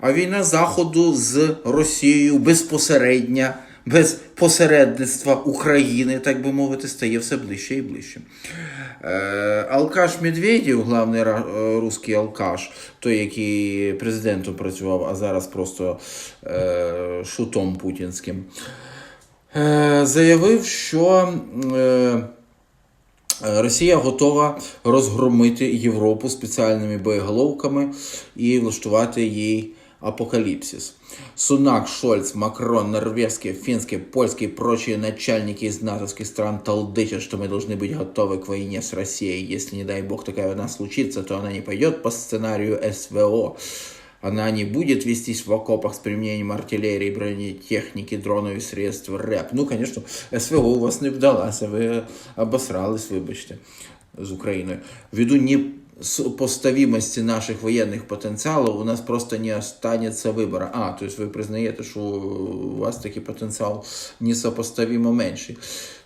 А війна Заходу з Росією безпосередня, без посередництва України, так би мовити, стає все ближче і ближче. Е, Алкаш Медведєв, главний е, русський алкаш, той, який президентом працював, а зараз просто е, шутом путінським, заявив, що. Росія готова розгромити Європу спеціальними боєголовками і влаштувати їй апокалипсис. Сунак, Шольц, Макрон, норвежские, финские, польские и прочие начальники из натовских стран толдычат, что мы должны быть готовы к войне с Россией. Если, не дай бог, такая война случится, то она не пойдет по сценарию СВО. Она не будет вестись в окопах с применением артиллерии, бронетехники, дронов и средств РЭП. Ну, конечно, СВО у вас не вдалася, ви обосрались, вибачте, з Україною. Ввиду непоставимости наших военных потенциалов у нас просто не останется выбора. А, то есть вы признаете, что у вас таки потенциал несопоставимо меньший,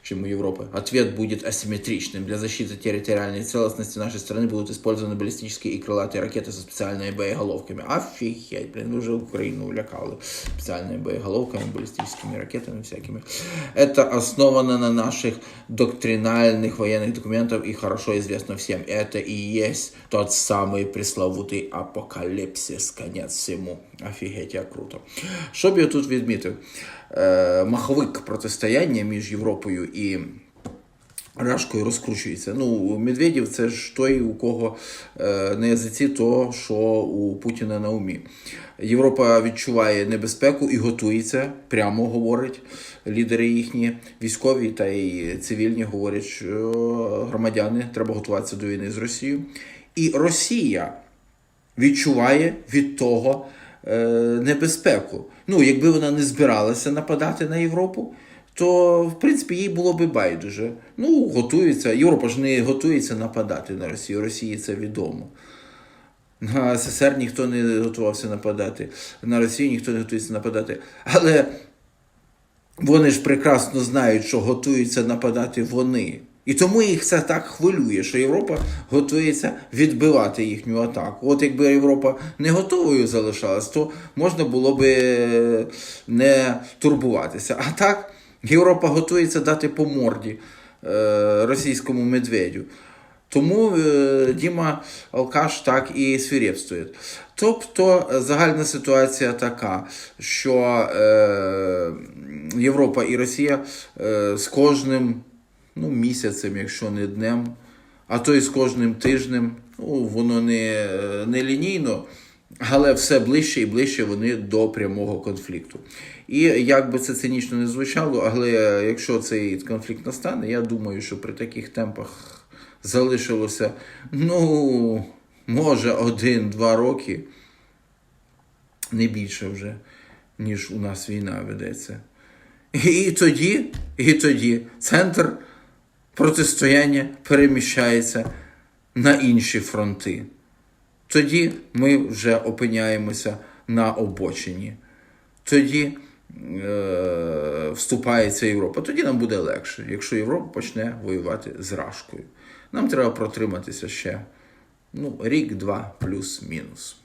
чем у Европы. Ответ будет асимметричным. Для защиты территориальной целостности нашей страны будут использованы баллистические и крылатые ракеты со специальными боеголовками. Офигеть, блин, вы уже Украину улекали специальными боеголовками, баллистическими ракетами всякими. Это основано на наших доктринальных военных документах и хорошо известно всем. Это и есть тот самый пресловутый апокалипсис, конец всему. Офігеть, як круто. Що б я тут відмітив? Е, маховик протистояння між Європою і Рашкою розкручується. Ну, Медведєв це ж той, у кого е, на язиці то, що у Путіна на умі. Європа відчуває небезпеку і готується, прямо говорить лідери їхні, військові та й цивільні говорять, що громадяни треба готуватися до війни з Росією. І Росія відчуває від того е, небезпеку. Ну, якби вона не збиралася нападати на Європу, то в принципі їй було би байдуже. Ну, готується. Європа ж не готується нападати на Росію. Росії це відомо. На СССР ніхто не готувався нападати, на Росію ніхто не готується нападати. Але вони ж прекрасно знають, що готуються нападати вони. І тому їх це так хвилює, що Європа готується відбивати їхню атаку. От якби Європа не готовою залишалась, то можна було би не турбуватися. А так Європа готується дати по морді е, російському медведю. Тому е, Діма Алкаш так і свирепствує. Тобто загальна ситуація така, що е, Європа і Росія з кожним ну, місяцем, якщо не днем, а то і з кожним тижнем, ну, воно не, не лінійно, але все ближче і ближче вони до прямого конфлікту. І як би це цинічно не звучало, але якщо цей конфлікт настане, я думаю, що при таких темпах залишилося, ну, може, один-два роки, не більше вже, ніж у нас війна ведеться. І тоді, і тоді центр протистояння переміщається на інші фронти. Тоді ми вже опиняємося на обочині. Тоді е, вступається Європа. Тоді нам буде легше, якщо Європа почне воювати з Рашкою. Нам треба протриматися ще ну, рік-два плюс-мінус.